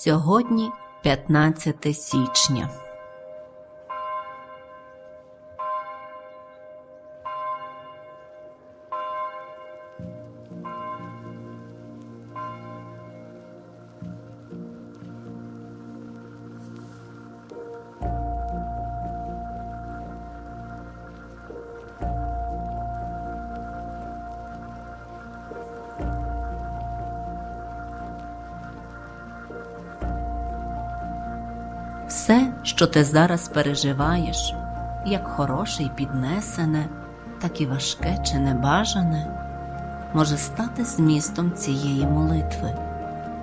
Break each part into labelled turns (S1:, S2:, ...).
S1: Сьогодні 15 січня. Все, що ти зараз переживаєш, як хороше й піднесене, так і важке чи небажане, може стати змістом цієї молитви,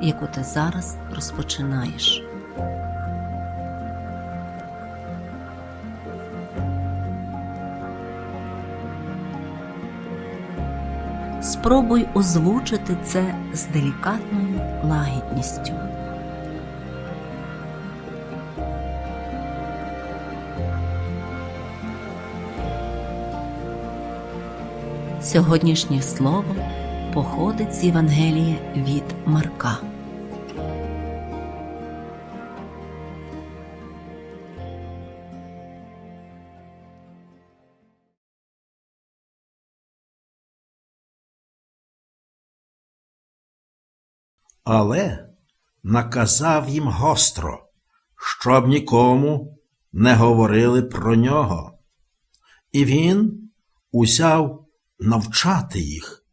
S1: яку ти зараз розпочинаєш. Спробуй озвучити це з делікатною лагідністю. Сьогоднішнє слово походить з Євангелія від Марка.
S2: Але наказав їм гостро, щоб нікому не говорили про нього. І він узяв навчати їх,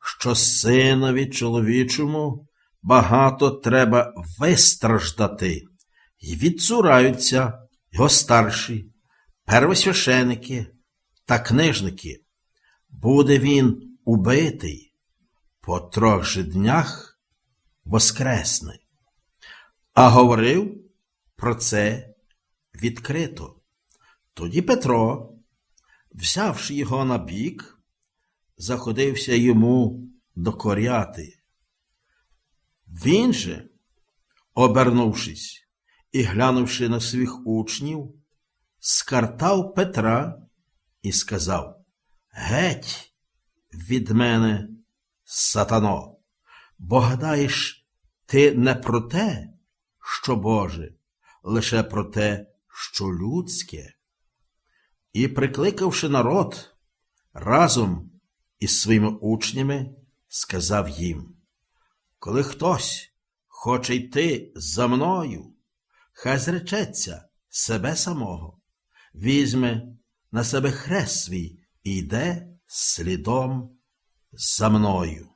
S2: що синові чоловічому багато треба вистраждати, і відцураються його старші, первосвященики та книжники. Буде він убитий по трьох же днях воскресне. А говорив про це відкрито. Тоді Петро, взявши його на бік, заходився йому докоряти. Він же, обернувшись і глянувши на своїх учнів, скартав Петра і сказав Геть від мене, сатано, бо гадаєш, ти не про те, що Боже, лише про те, що людське. І, прикликавши народ, разом із своїми учнями, сказав їм, коли хтось хоче йти за мною, хай зречеться себе самого, візьме на себе хрест свій і йде слідом за мною.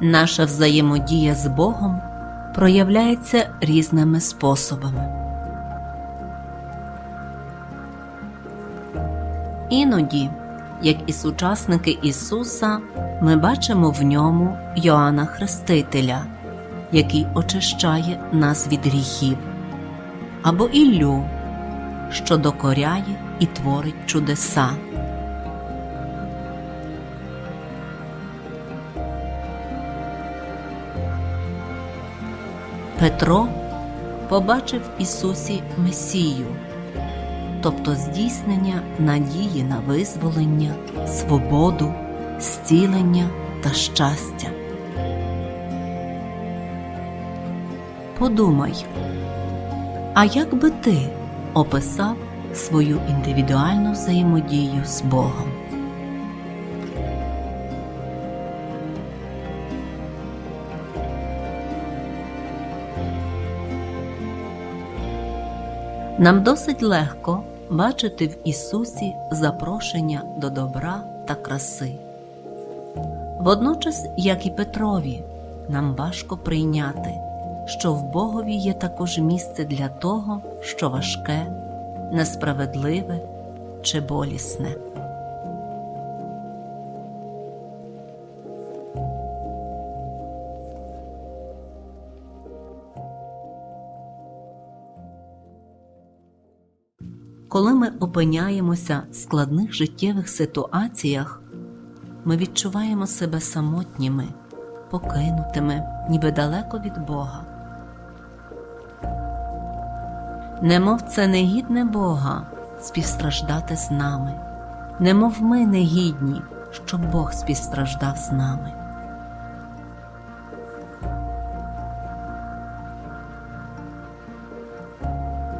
S1: Наша взаємодія з Богом проявляється різними способами. Іноді, як і сучасники Ісуса, ми бачимо в ньому Йоанна Хрестителя, який очищає нас від гріхів, або Іллю, що докоряє і творить чудеса. Петро побачив Ісусі Месію, тобто здійснення надії на визволення, свободу, зцілення та щастя. Подумай, а як би ти описав свою індивідуальну взаємодію з Богом? Нам досить легко бачити в Ісусі запрошення до добра та краси. Водночас, як і Петрові, нам важко прийняти, що в Богові є також місце для того, що важке, несправедливе чи болісне. Опиняємося в складних життєвих ситуаціях, ми відчуваємо себе самотніми, покинутими, ніби далеко від Бога. Немов це негідне Бога співстраждати з нами, немов ми негідні, щоб Бог співстраждав з нами.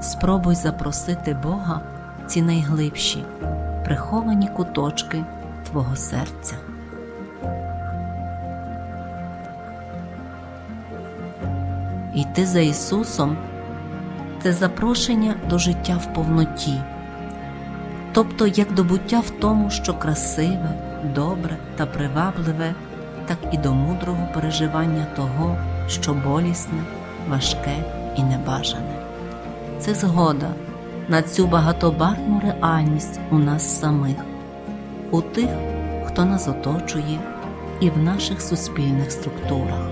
S1: Спробуй запросити Бога ці найглибші, приховані куточки твого серця. Йти за Ісусом це запрошення до життя в повноті, тобто як до буття в тому, що красиве, добре та привабливе, так і до мудрого переживання того, що болісне, важке і небажане. Це згода на цю багатобарвну реальність у нас самих, у тих, хто нас оточує, і в наших суспільних структурах.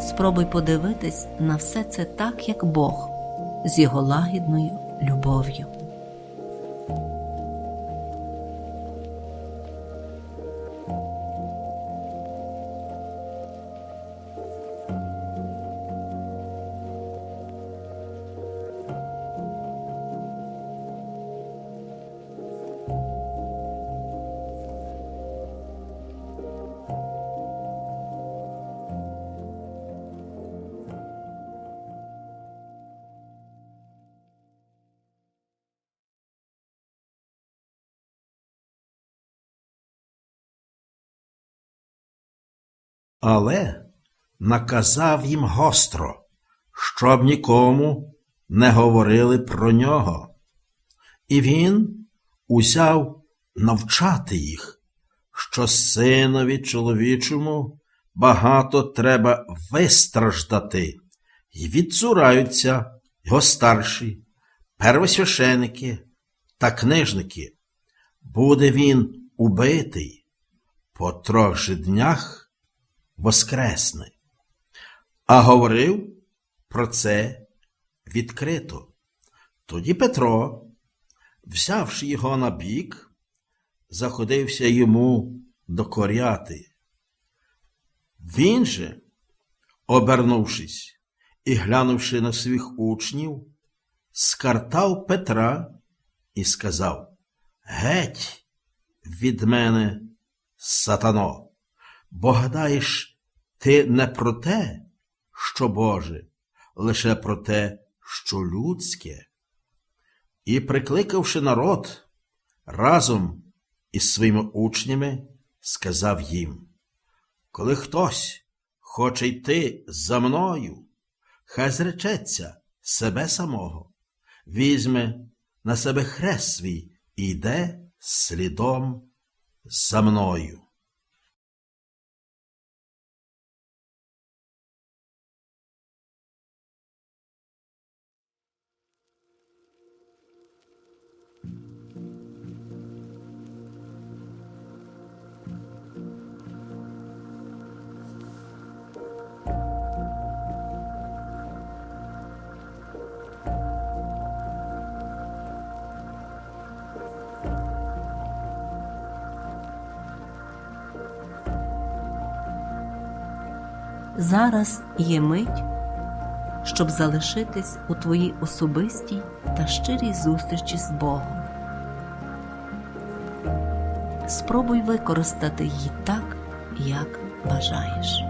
S1: Спробуй подивитись на все це так, як Бог, з його лагідною любов'ю.
S2: Але наказав їм гостро, щоб нікому не говорили про нього. І він узяв навчати їх, що синові чоловічому багато треба вистраждати, і відцураються його старші, первосвященики та книжники. Буде він убитий по трьох же днях воскресне. А говорив про це відкрито. Тоді Петро, взявши його на бік, заходився йому докоряти. Він же, обернувшись і глянувши на своїх учнів, скартав Петра і сказав Геть від мене, сатано, бо гадаєш, ти не про те, що Боже, лише про те, що людське. І, прикликавши народ, разом із своїми учнями, сказав їм, коли хтось хоче йти за мною, хай зречеться себе самого, візьме на себе хрест свій і йде слідом за мною.
S1: Зараз є мить, щоб залишитись у твоїй особистій та щирій зустрічі з Богом. Спробуй використати її так, як бажаєш.